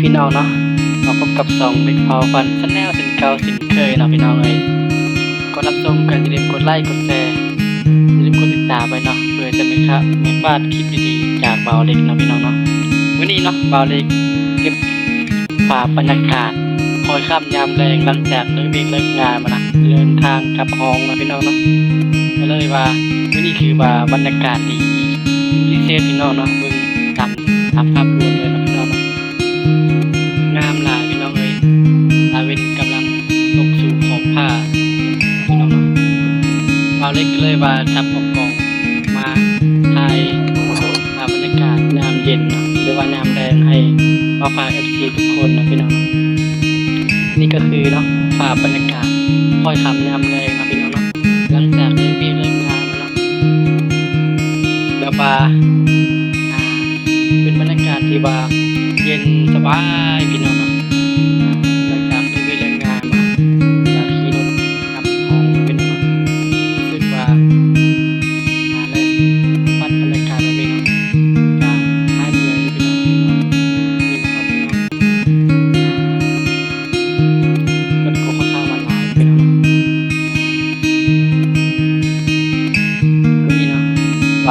พี่น้องเนาะมาพบกับสองเด็กพอฟันชแนลสินเก่าสินเคยเนาะพี่น้องเอ้ยกดรับชมกันอย่าลืมกดไลค์กดแชร์อย่าลืมกดติดตามไปเนาะเพื่อจะไม่ครับไม่พลาดคลิปดีๆจากเบาเล็กเนาะพี่น้องเนาะวันนี้เนาะเบาเล็กเก็บภาพบรรยากาศคอยข้ามยามแรงหลังจากเลิกเรียนเลิกงานมานะเดินทางกลับห้องนาะพี่น้องเนาะก็เลยว่าวันนี้คือว่าบรรยากาศดีพิเศษพี่น้องเนาะเบิ่งตามตามภาพรวมเลย เล็กเลยว่าทับออกกองมาถ่ายภาพบรรยากาศยามเย็นหรือว่ายามแดงให้มาฝากเอฟซีทุกคนนะพี่น้องเนาะนี่ก็คือเนาะภาพบรรยากาศคอยคำยามแดงนะพี่น้องเนาะหลังจากเลิกเรียนเลิกงานมาเนาะแล้วว่าอ่าเป็นบรรยากาศที่ว่าเย็นสบายพี่น้องเนาะ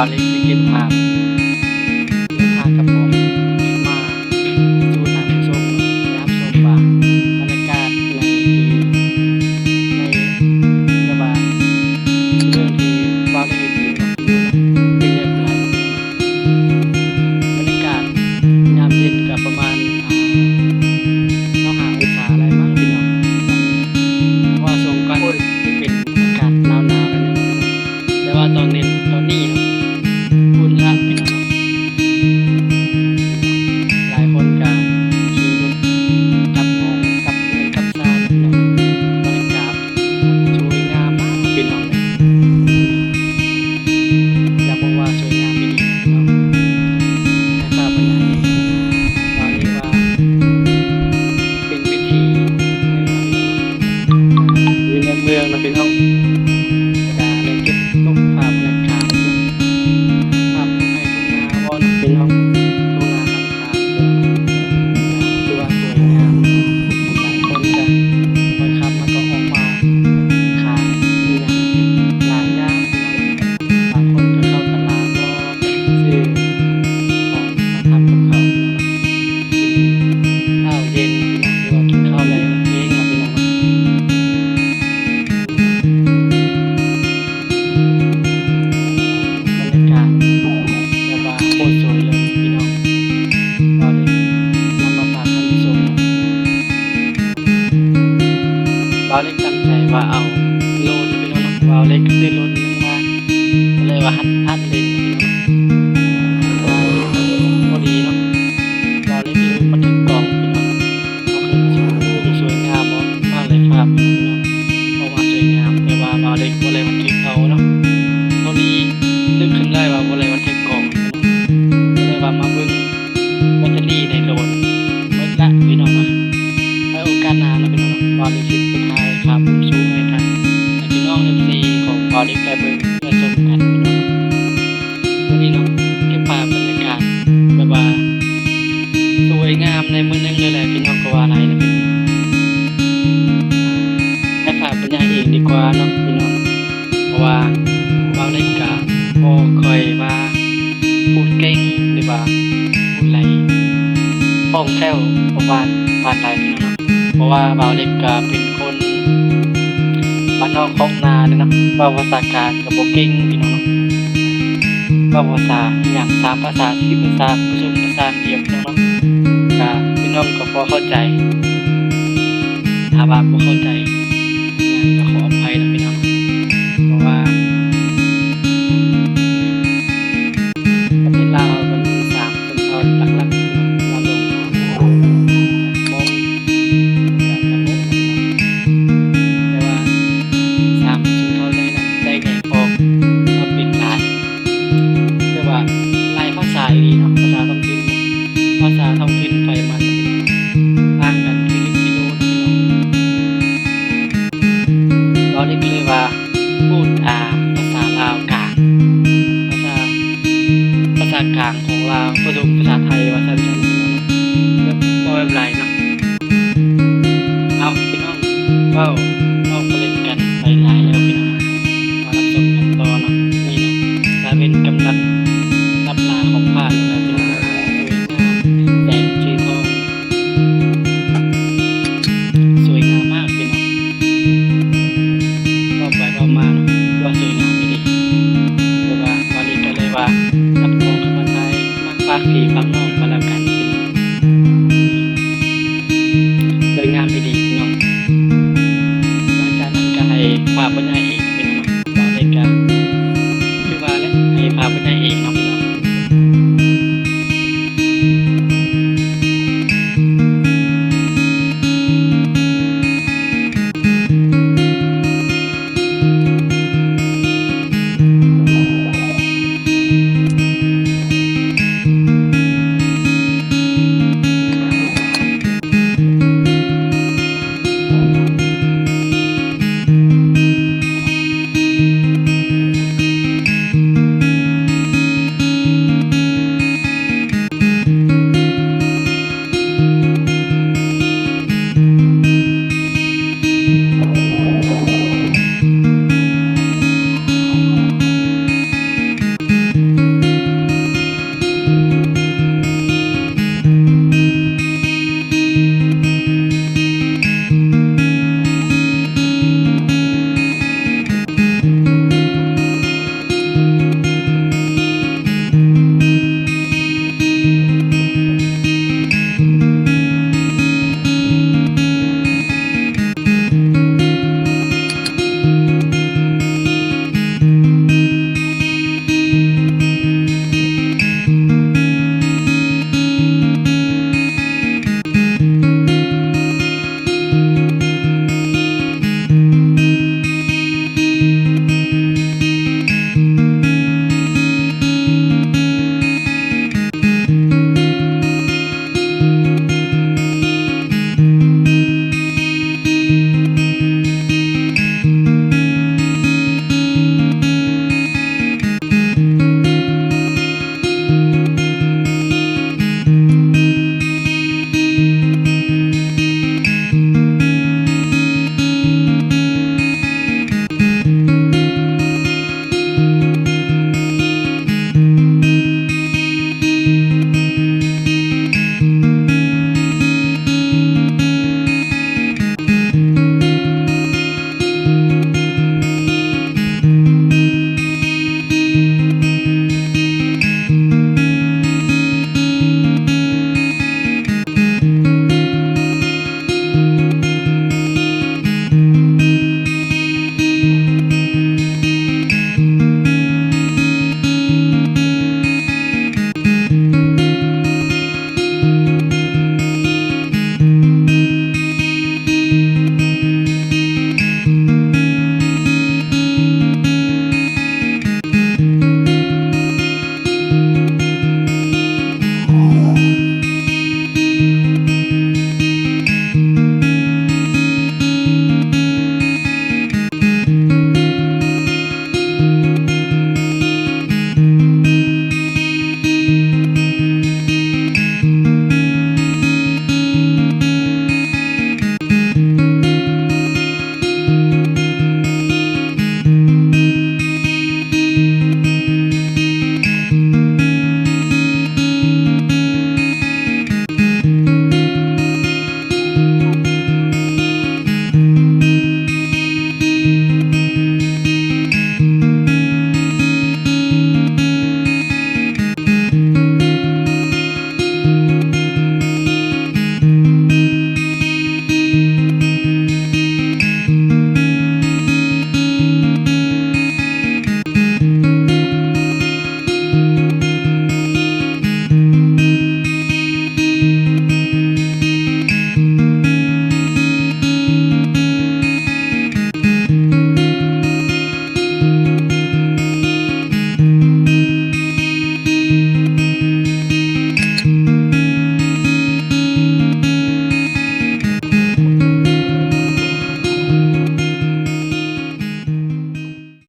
วาเลนสเก็ตภา เราเล็กตั้งใจว่าเอาโลนไปน้องนะเราเล็กซื้อโลนหนึงมาก็เลยว่าหัดหัด องบอลลิกได้เบิ่งได้ชมกันพี่น้องวันนี้เนาะเก็บภาพบรรยากาศแบบว่าสวยงามในเมือหนึงเลยแหละพี่น้องก็ว่าอะไรนะพี่น้องให้ภาพบรรยายเองดีกว่าเนาะพี่น้องเพราะว่าบอลลิกกะบ่ค่อยว่าพูดเก่งหรือว่าพูดไรป้องแค่วประวานปานไรพี่น้องเพราะว่าบ่าเล็กก็เป็น น้องของนาเนาะว่าภาษากลางกับโบกิ้งพี่น้องว่าภาษาอย่างสามภาษาสี่ภาษาผสมภาษาเดียวพี่น้องเนาะก็พี่น้องก็พอเข้าใจถ้าว่าบ่เข้าใจก็ขออภัยนะพี่น้องเพราะว่า เราได้ก็เลยว่าพูดอ่าภาษาลาวกลางภาษาภาษากลางของลาวผสมภาษาไทยภาซั่นซั่นพี่น้องเนาะแบบบ่แบบไร ฝ